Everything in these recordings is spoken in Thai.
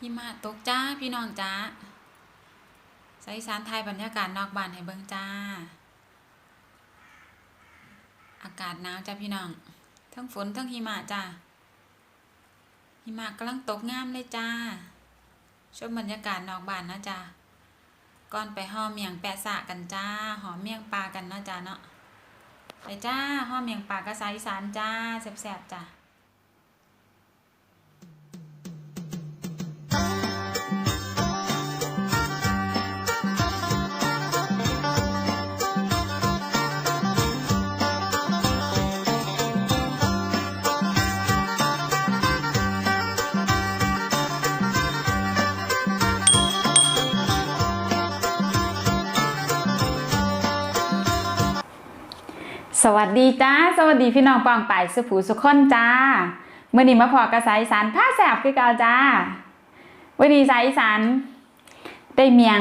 หิมะตกจ้าพี่น้องจ้าใส่สารไทยบรรยากาศนอกบ้านให้เบิ่งจ้า อากาศหนาวจ้าพี่น้อง ทั้งฝนทั้งหิมะจ้าหิมะกำลังตกงามเลยจ้า ชมบรรยากาศนอกบ้านนะจ้าก่อนไปห่อเมียงแปะสะกันจ้า หอมเมียงปลากันนะจ้าเนาะ ไปจ้าห่อเมียงปลากระสายสานจ้าแซ่บๆจ้า สวัสดีจ้า สวัสดีพี่น้องปองป่ายสุผูสุขคนจ้าเมื่อนี้มาพอกระสายสานผ้าแสบคือเกาจ้าวันนี้สายสานได้เมียง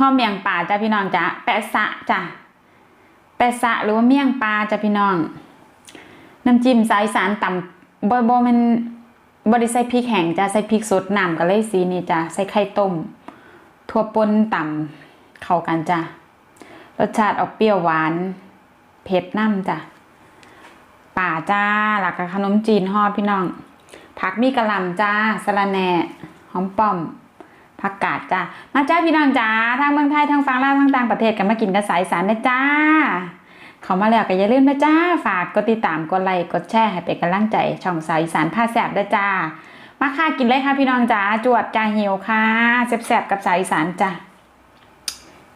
ห้อมเมียงป่าจ้าพี่น้องจ้าแปะสะจ้าแปะสะหรือว่าเมียงปลาจ้าพี่น้องน้ำจิ้มสายสานต่ำบ่บ่แมันบริใส่พริกแห้งจ้าใส่พริกสดน้ำก็เลยสีนี่จ้าใส่ไข่ต้มทั่วป่นต่ำเข้ากันจ้ารสชาติออกเปรี้ยวหวาน เผ็ดน้ำจ้ะป่าจ้าหลักกับขนมจีนห่อพี่น้อง ผักมีกระหล่ำจ้าสะระแหน่หอมป้อมผักกาดจ้ามาจ้าพี่น้องจ้าทางเมืองไทยทางฝั่งลาวทางต่างประเทศกันมากินกระสายสารนะจ้า เขามาแล้วก็อย่าลืมนะจ้า ฝากกดติดตามกดไลค์กดแชร์ให้เป็นกำลังใจ ช่องสายสานผ้าแสบด้วยจ้า มาค่ะกินเลยค่ะพี่น้องจ้าจวดจ้าหิวค่ะแสบๆกับสายสานจ้า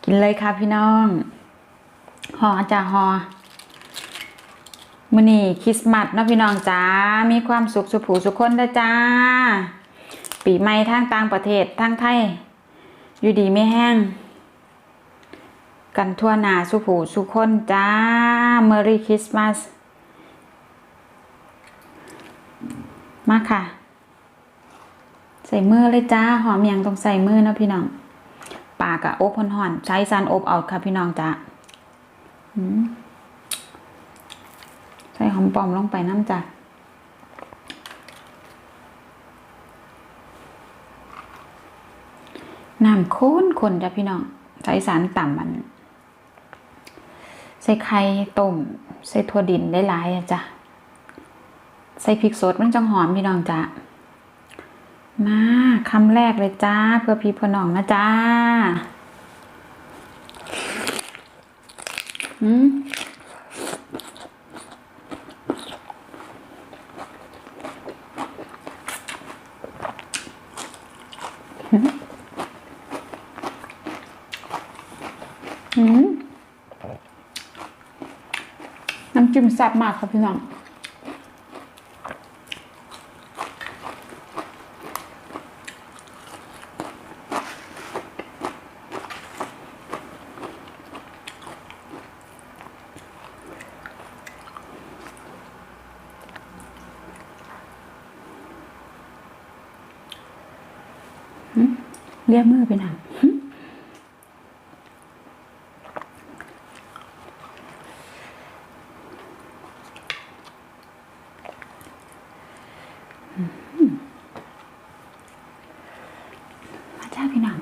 กินเลยค่ะพี่น้องหอจ้าหอ มื้อนี้คริสต์มาสเนาะพี่น้องจ้า มีความสุขสุขผูสุขคนเด้จ้า ปีใหม่ทางต่างประเทศทางไทย อยู่ดีไม่แห้ง กันทั่วหนาสุขผูสุขคนจ้า Merry Christmas มาค่ะ ใส่มือเลยจ้า หอมยังต้องใส่มือเนาะพี่น้อง ปากอะอบห่อนๆใช้ซานอบเอาค่ะพี่น้องจ้าอืม ใส่หอมปลอมลงไปน้ำจ้ะน้ำข้นคนจ้ะพี่น้องใส่สารต่ำมันใส่ไข่ต้มใส่ถั่วดินได้หลายอะจ้ะใส่พริกสดมันจังหอมพี่น้องจ้ะมาคำแรกเลยจ้า เพื่อพี่พ่อน้องนะจ้า อืม อืม น้ำจิ้มแซ่บมากครับพี่น้องเรียกมือไปหนัง มาจ้าพี่น้อง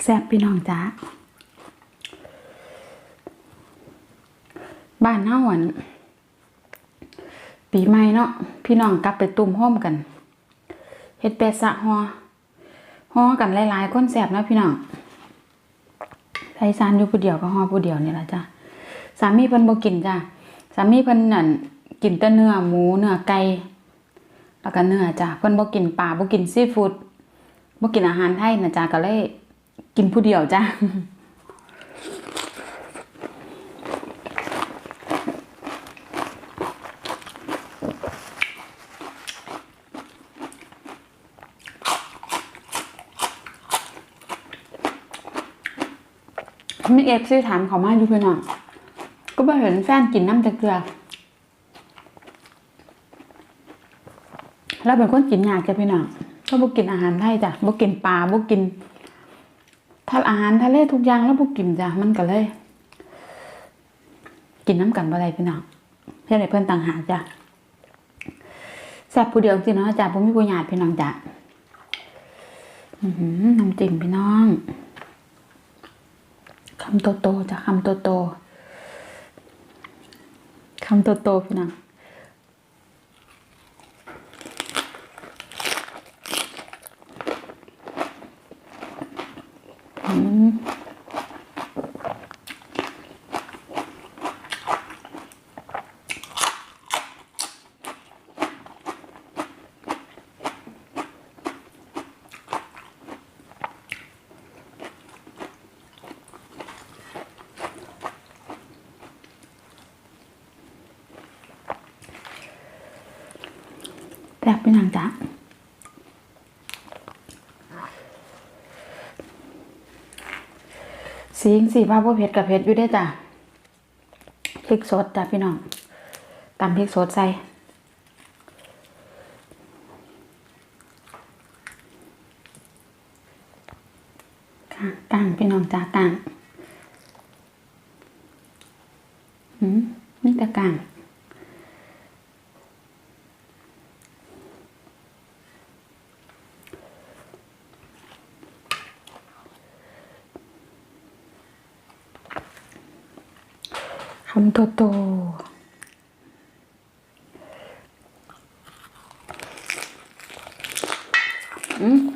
แซ่บพี่น้องจ้าบ้านเฮาอันปีใหม่เนาะพี่น้องกลับไปตุ่มห้อมกันเฮ็ดแปะสะฮอฮอกันหลายๆคนแซ่บนะพี่น้องไทยซานอยู่ผู้เดียวก็ฮอผู้เดียวนี่ละจ้ะสามีเพิ่นบ่กินจ้ะสามีเพิ่นนั่นกินแต่เนื้อหมูเนื้อไก่แล้วก็เนื้อจ้ะเพิ่นบ่กินปลาบ่กินซีฟู้ดบ่กินอาหารไทยนะจ้ะก็เลย กินผู้เดียวจ้ะมีเอฟซีถามเขามาอยู่เพื่อนอะก็บ่เห็นแฟนกินน้ำจากเกลือเราเป็นคนกินยากจ้ะพี่น้องเราบ่กกินอาหารไทยจ้ะบ่กกินปลาบ่กิน ถ้าอาหารทะเลทุกอย่างแล้วบ่กินจ้ะมันก็เลย กินน้ำกันบ่ได้พี่น้องเพื่อนเพื่อนต่างหากจ้ะแซ่บผู้เดียวจริงเนาะจ้ะบ่มีผู้ญาติพี่น้องจ้ะน้ำจิ้มพี่น้องคำโตโตๆจ้ะคำโตโตๆคำโตโตๆพี่น้องอืม แซ่บพี่น้องจ้ะสีงสีว่าบ่เผ็ดกับเผ็ดอยู่ได้จ้ะพริกสดจ้ะพี่น้องตำพริกสดใส่ค่ะกลางพี่น้องจ้ะกลางหืมนี่แต่กลาง คำโตโ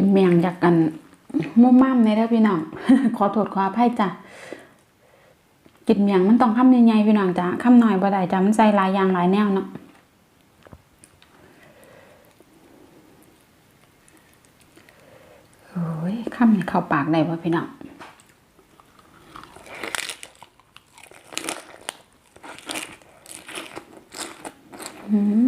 กินเมียงจากกันมุ่มม่มในเด้อพี่น้องขอโทษขออภัยจ้ะกินเมียงมันต้องคำใหญ่ๆพี่น้องจ้ะคำหน่อยบ่ได้จ้ะมันใส่หลายอย่างหลายแนวเนาะโอ้ยคำนี่เข้าปากได้บ่พี่น้องอืม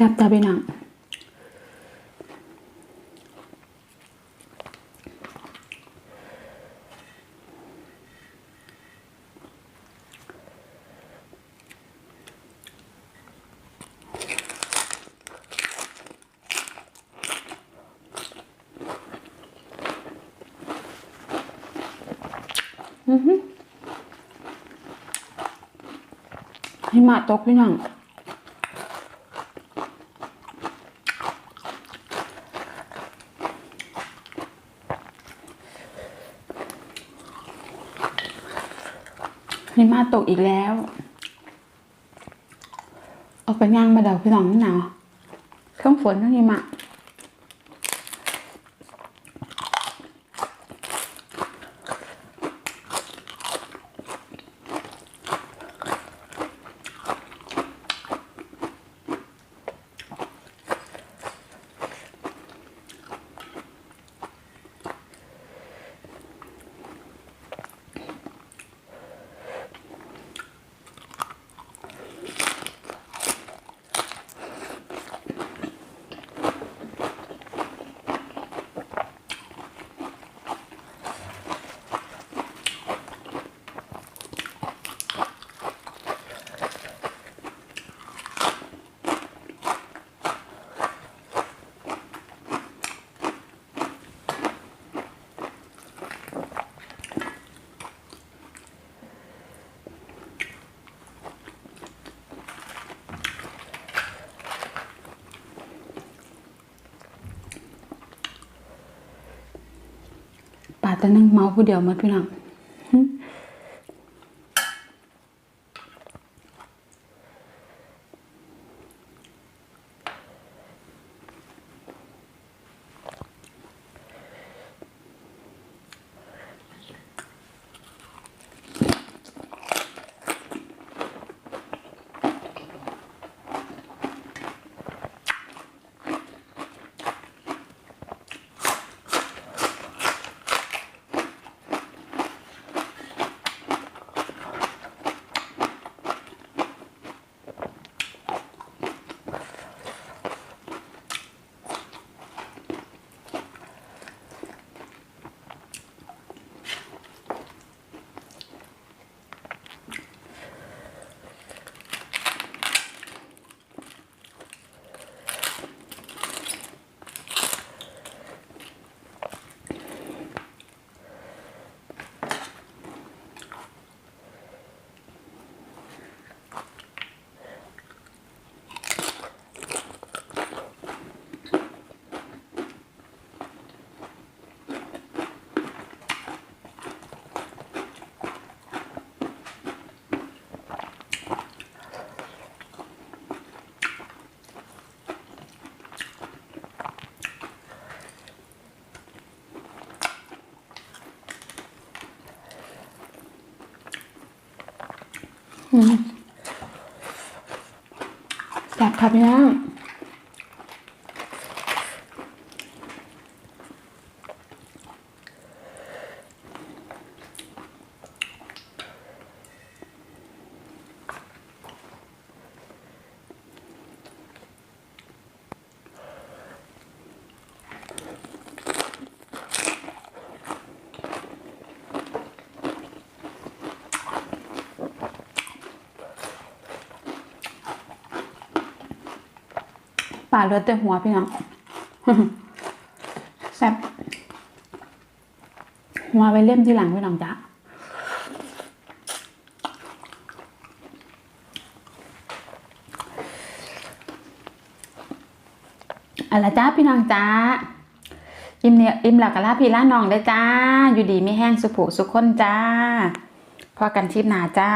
จับตาไปหนังหิมาตกพี่นัง มาตกอีกแล้ว ออกไปย่างมาเดาพี่น้องมันหนาวเครื่องฝนเครื่องหิมะ ป่าแต่นั่งเมาผู้เดียวหมดพี่น้องหึ แซ่บครับพี่น้อง ป่าเลือแต่หัวพี่น้องแซ่บหัวไปเล่มที่หลังพี่น้องจ้ะอาละจ้าพี่น้องจ้าอิ่มเนี่ยอิ่มหลักกะลาพี่ล่าน้องได้จ้า อยู่ดีไม่แห้งสุผุสุขคนจ้าพอกันชิปหนาจ้า